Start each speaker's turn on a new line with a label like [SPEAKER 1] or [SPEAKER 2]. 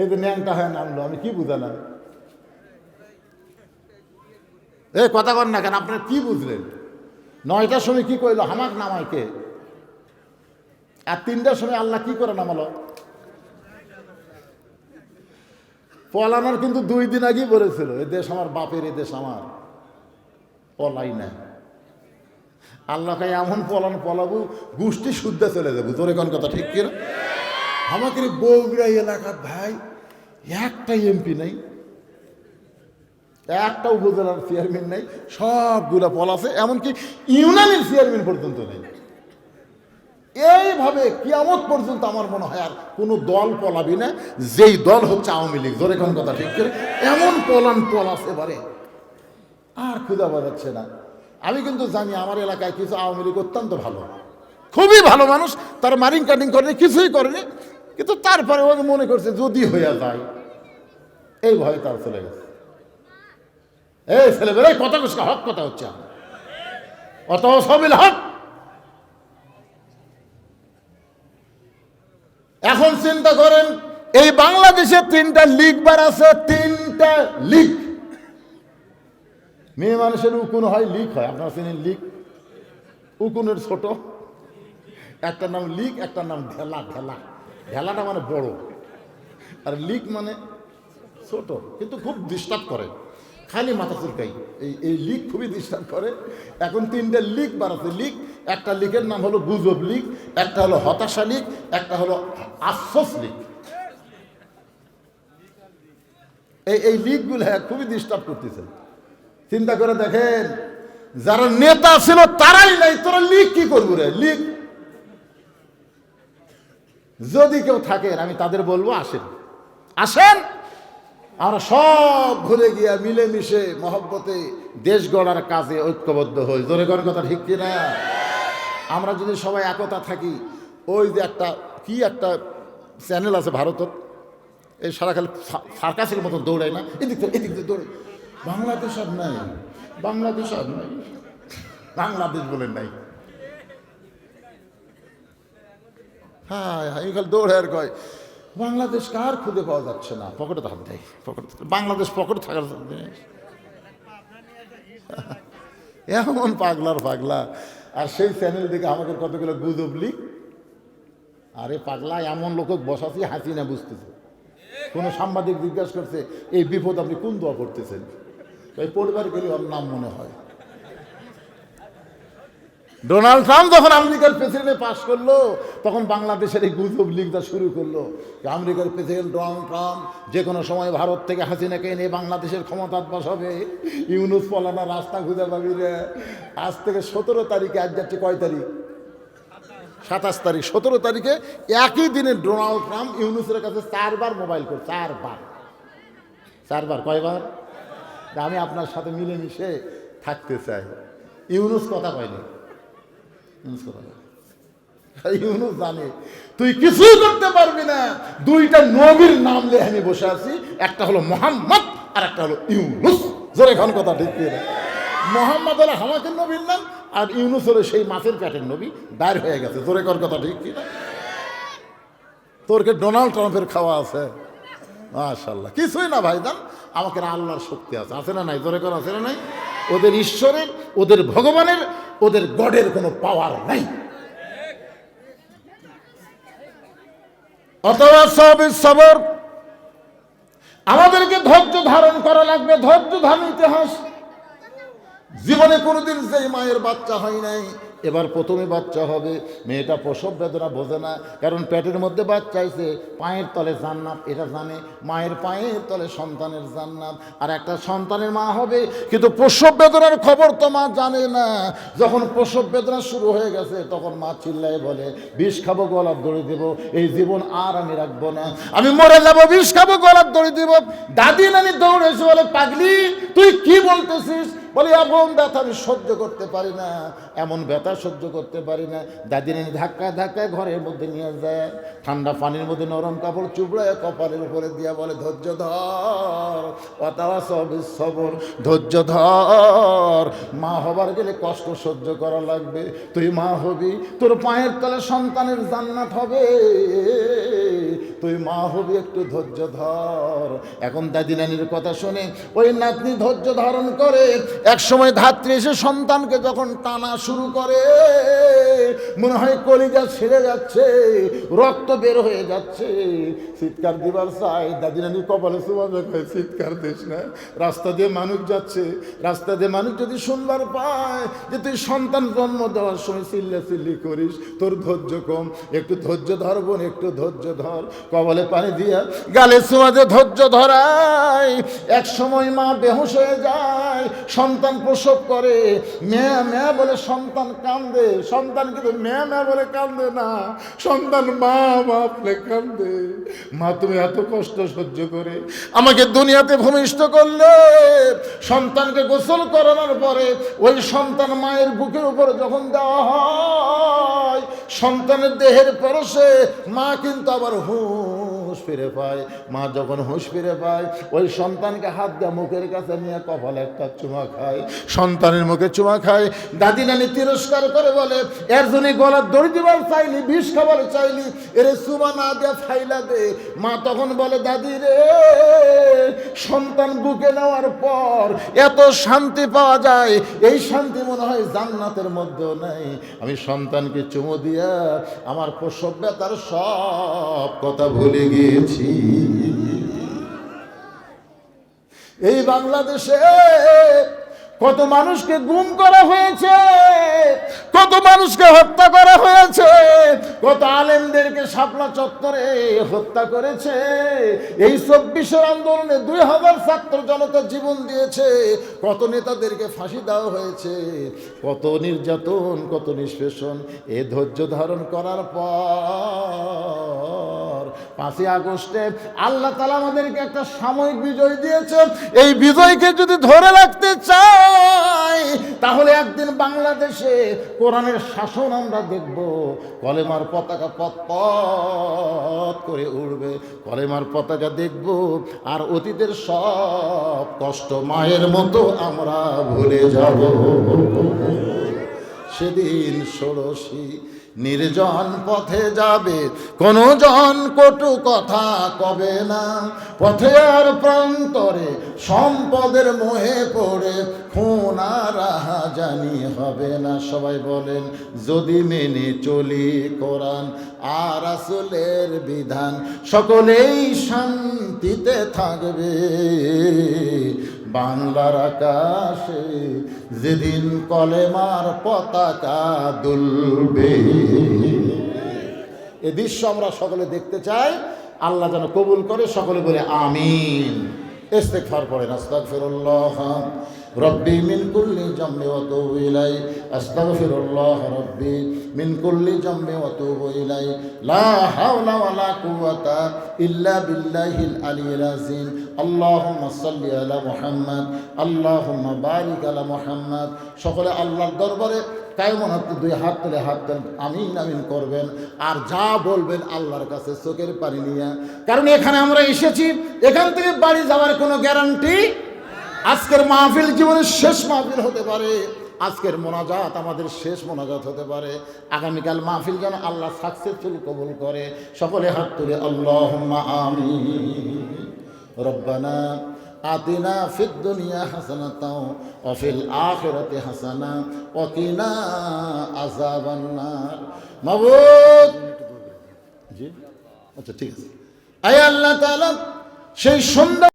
[SPEAKER 1] এই যে ন্যাংটা হয়ে নামলো, আমি কি বুঝালাম? এ কথা কর না কেন আপনার কি বুঝলেন? নয়টার সময় কি কইলো, হামাক নামায় কে? আর তিনটার সময় আল্লাহ কি করে নামালো? পলানোর কিন্তু দুই দিন আগেই বলেছিল, এ দেশ আমার, বাপের এ দেশ আমার। পলাই না আল্লাহকে এমন পলান পলাবো, গোষ্ঠী শুদ্ধে চলে যাব। তোর কোন কথা, ঠিক কিনা? এই বগুড়া এলাকার ভাই একটা এমপি নাই, একটা উপজেলার চেয়ারম্যান নেই সবগুলা পলাছে এমনকি ইউনানির চেয়ারম্যান পর্যন্ত নেই। এইভাবে কিয়ামত পর্যন্ত আমার মনে হয় আর কোনো দল পলাবি না, যেই দল হচ্ছে আওয়ামী লীগ। ধরে কোন কথা ঠিক করে? এমন পলান পল আছে এবারে আর ক্ষুদা বাজাচ্ছে না। আমি কিন্তু জানি আমার এলাকায় কিছু আওয়ামী লীগ অত্যন্ত ভালো। খুবই ভালো মানুষ, তার মারিং কাটিং করেনি কিছুই করেনি কিন্তু তারপরে ও মনে করছে যদি হইয়া যায়, এই ভয়ে তার চলে গেছে। এই ছেলেবেলা কথা কুসকা হক কথা হচ্ছে। অত সবিল হক। এখন চিন্তা করেন, এই বাংলাদেশে তিনটা লিগ বার আছে, তিনটা লিগ। মেয়ে মানুষের উকুন হয় লিক হয়। আপনারা চিনেন লিক উকুনের ছোট। একটার নাম লিক একটা নাম ঢেলা ঢেলা। ঢেলাটা মানে বড়। আর লিক মানে ছোট, কিন্তু খুব ডিস্টার্ব করে। খালি মাথা চুলকাই। এই এই লিক খুবই ডিস্টার্ব করে। এখন তিনটে লিক বাড়াতে লিক, একটা লিকের নাম হলো গুজব লিক, একটা হলো হতাশা লিক, একটা হলো আশ্বাস লিক। এই এই লিকগুলো খুবই ডিস্টার্ব করতেছে। চিন্তা করে দেখেন, যারা নেতা ছিল তারাই নাই, তোরা লিক কি করব রে? লিক যদি কেউ থাকেন, আমি তাদের বলব, আসেন। আসেন? আমরা সব ভুলে গিয়া মিলেমিশে মহব্বতে দেশ গড়ার কাজে ঐক্যবদ্ধ হই। জোরে করার কথা ঠিক কিনা? আমরা যদি সবাই একতা থাকি, ওই যে একটা, কি একটা চ্যানেল আছে ভারতত এই সারা খালি সার্কাসের মতন দৌড়ায় না? এদিক থেকে এদিক থেকে দৌড়ে বাংলাদেশ আর নাই। বাংলাদেশ আর নাই। বাংলাদেশ বলে নাই। হ্যাঁ হ্যাঁ খালি দৌড়ে আর কয়, বাংলাদেশ কার খুঁজে পাওয়া যাচ্ছে না? পকেটে হাত দেয় পকেটে বাংলাদেশ পকেটে থাকার জিনিস এমন পাগলার পাগলা। আর সেই চ্যানেল থেকে আমাকে কতগুলো গুজব লিক আরে পাগলা, এমন লোক বসাছি হাসি না বুঝতেছে। কোনো সাংবাদিক জিজ্ঞাসা করছে, এই বিপদ আপনি কোন দোয়া করতেছেন এই পরিবার গেলে নাম মনে হয়। ডোনাল্ড ট্রাম্প যখন আমেরিকার প্রেসিডেন্টে পাশ করল, তখন বাংলাদেশের এই গুজব লিখটা শুরু করল। আমেরিকার প্রেসিডেন্ট ডোনাল্ড ট্রাম্প যে কোনো সময় ভারত থেকে হাসিনাকে এনে বাংলাদেশের ক্ষমতার বসাবে ইউনুস পলানা রাস্তা খুঁজে পাবি রে। আজ থেকে সতেরো তারিখে, আজ যাচ্ছে কয় তারিখ? সাতাশ তারিখ। সতেরো তারিখে একই দিনে ডোনাল্ড ট্রাম্প ইউনুসের কাছে চারবার মোবাইল করে চারবার। চারবার, কয়বার? আমি আপনার সাথে মিলেমিশে থাকতে চাই। ইউনুস কথা কয়নি? কথা কয় ইউনুস জানে। তুই কিছুই করতে পারবি না। দুইটা নবীর নাম লে আমি বসে আছি। একটা হলো মোহাম্মদ আর একটা হলো ইউনুস। জোরে খান কথা ঠিক না? মোহাম্মদ হলো হামাকের নবীর নাম, আর ইউনুস হলো সেই মাছের প্যাটের নবী। দায়ের হয়ে গেছে। জোরে কর কথা ঠিক কি না তোরকে ডোনাল্ড ট্রাম্পের খাওয়া আছে? মাশাল্লাহ কিছুই না ভাই ভাইজান আমাকে আল্লাহর শক্তি আছে। আছে না নাই? জোরে কর আছে না নাই? ওদের ঈশ্বরের, ওদের ভগবানের, ওদের গডের কোনো পাওয়ার নাই। অথবা সব সবর। আমাদেরকে ধৈর্য ধারণ করা লাগবে, ধৈর্য ধারণ ইতিহাস। জীবনে কোনোদিন সেই মায়ের বাচ্চা হয় নাই এবার প্রথমে বাচ্চা হবে, মেয়েটা প্রসব বেদনা বোঝে না, কারণ পেটের মধ্যে বাচ্চা আইছে পায়ের তলে জান্নাত, এটা জানে, মায়ের পায়ের তলে সন্তানের জান্নাত, আর একটা সন্তানের মা হবে, কিন্তু প্রসব বেদনার খবর তো মা জানে না। যখন প্রসব বেদনা শুরু হয়ে গেছে, তখন মা চিল্লায় বলে, বিষ খাব গলার দড়ি দেব, এই জীবন আর আমি রাখব না। আমি মরে যাব, বিষ খাব গলার দড়ি দেব। দাদি নানি দৌড়ে এসে বলে, পাগলি, তুই কি বলতেছিস? বলে এমন ব্যথা আমি সহ্য করতে পারি না, এমন ব্যথা সহ্য করতে পারি না। দাদিনী ধাক্কা ধাক্কায় ঘরের মধ্যে নিয়ে যায়। ঠান্ডা পানির মধ্যে নরম কাপড় চুবড়ায় কপালের উপরে দিয়া বলে, ধৈর্য ধর সবর, ধৈর্য ধর। মা হবার গেলে কষ্ট সহ্য করা লাগবে। তুই মা হবি, তোর পায়ের তলে সন্তানের জান্নাত হবে। তুই মা হবি একটু ধৈর্য ধর। এখন কথা শুনে ওই নাতনি ধৈর্য ধারণ করে এক সময় ধাত্রী এসে সন্তানকে যখন টানা শুরু করে, মনে হয় কলিজা ছেড়ে যাচ্ছে, রক্ত বের হয়ে যাচ্ছে। চিৎকার দিবার চাই। দাদি নানির কপালে সুবাদে চিৎকার দিস না? রাস্তা দিয়ে মানুষ যাচ্ছে, রাস্তা দিয়ে মানুষ যদি শুনবার পায় যে তুই সন্তান জন্ম দেওয়ার সময় চিল্লা চিল্লি করিস, তোর ধৈর্য কম। একটু ধৈর্য ধর বোন, একটু ধৈর্য ধর। কবলে পানি দিয়া গালে সুমাদে ধৈর্য ধরায়, এক সময় মা বেহুশ হয়ে যায়। সন্তান প্রসব করে। মেয়া মেয়া বলে সন্তান কান্দে। সন্তান কিন্তু মেয়া মেয়া বলে কান্দে না। সন্তান মা বলে কান্দে। মা, তুমি এত কষ্ট সহ্য করে আমাকে দুনিয়াতে ভূমিষ্ঠ করলে। সন্তানকে গোসল করানোর পরে ওই সন্তান মায়ের বুকের উপর যখন দেওয়া হয়, সন্তানের দেহের পরশে মা কিন্তু আবার হুঁশ ফিরে পায়, মা যখন হুঁশ ফিরে পায়, ওই সন্তানকে হাত দিয়ে মুখের কাছে নিয়ে কপালে একটা চুমা খায়। সন্তানের মুখে চুমা খায়। দাদি নানি তিরস্কার করে বলে, এর জন্য গলার দড়ি দিবার চাইলি, বিষ খাবার চাইলি, এরে চুমা না দিয়ে ফাইলা দে। মা তখন বলে, দাদি রে, সন্তান বুকে নেওয়ার পর এত শান্তি পাওয়া যায়। এই শান্তি মনে হয় জান্নাতের মধ্যেও নাই। আমি সন্তানকে চুমো দিয়া আমার প্রসব ব্যথার সব কথা ভুলে গিয়েছি এই বাংলাদেশে কত মানুষকে গুম করা হয়েছে, কত মানুষকে হত্যা করা হয়েছে, কত আলেমদেরকে শাপলা চত্বরে হত্যা করেছে। এই চব্বিশের আন্দোলনে দুই হাজার ছাত্র জনতা জীবন দিয়েছে, কত নেতাদেরকে ফাঁসি দেওয়া হয়েছে, কত নির্যাতন, কত নিষ্পেষণ, এ ধৈর্য ধারণ করার পর পাঁচই আগস্টে আল্লাহ তালা আমাদেরকে একটা সাময়িক বিজয় দিয়েছে এই বিজয়কে যদি ধরে রাখতে চাই, তাহলে একদিন বাংলাদেশে কোরআনের শাসন আমরা দেখব। কলেমার পতাকা পথ পথ করে উড়বে। কলেমার পতাকা দেখব আর অতীতের সব কষ্ট মায়ের মতো আমরা ভুলে যাব। সেদিন ষোড়শী নির্জন পথে যাবে কোনো জন কটু কথা কবে না। পথে আর প্রান্তরে সম্পদের মোহে পড়ে, খুন আর জানি হবে না। সবাই বলেন, যদি মেনে চলি কোরআন আর আসলের বিধান, সকলেই শান্তিতে থাকবে। বাংলার আকাশে যেদিন কলেমার পতাকা দুলবে। এ দৃশ্য আমরা সকলে দেখতে চাই। আল্লাহ যেন কবুল করে, সকলে বলে আমিন। ইস্তেগফার পড়েন আস্তাগফিরুল্লাহ, রব্বি মিন কুল্লি জামবি ওয়া তুবু ইলাই আস্তাগফিরুল্লাহ, রব্বি মিন কুল্লি জামবি ওয়া তুবু ইলাই লা হাওলা ওয়া লা কুওয়াতা ইল্লা বিল্লাহিল আলিয়্যিল আযীম, আল্লাহুম্মা সাল্লি আলা মুহাম্মদ, আল্লাহুম্মা বারিক আলা মুহাম্মদ, সকলে আল্লাহর দরবারে কায়মন হচ্ছে দুই হাত তুলে হাত দেন, আমিন আমিন করবেন। আর যা বলবেন আল্লাহর কাছে চোখের পানি নিয়ে। কারণ এখানে আমরা এসেছি, এখান থেকে বাড়ি যাওয়ার কোনো গ্যারান্টি? আজকের মাহফিল জীবনের শেষ মাহফিল হতে পারে, আজকের মোনাজাত আমাদের শেষ মোনাজাত হতে পারে। আগামীকাল মাহফিল যেন আল্লাহ সাকসেসফুল কবুল করে। সকলে হাত তুলে আল্লাহ আমি রব্বানা আতিনা ফিদ দুনিয়া হাসানাতাও অফিল আখিরাতি হাসানা ওয়াকিনা আযাবান নার। মাবুদ! আচ্ছা ঠিক আছে। আয় আল্লাহ তাআলা, সেই সুন্দর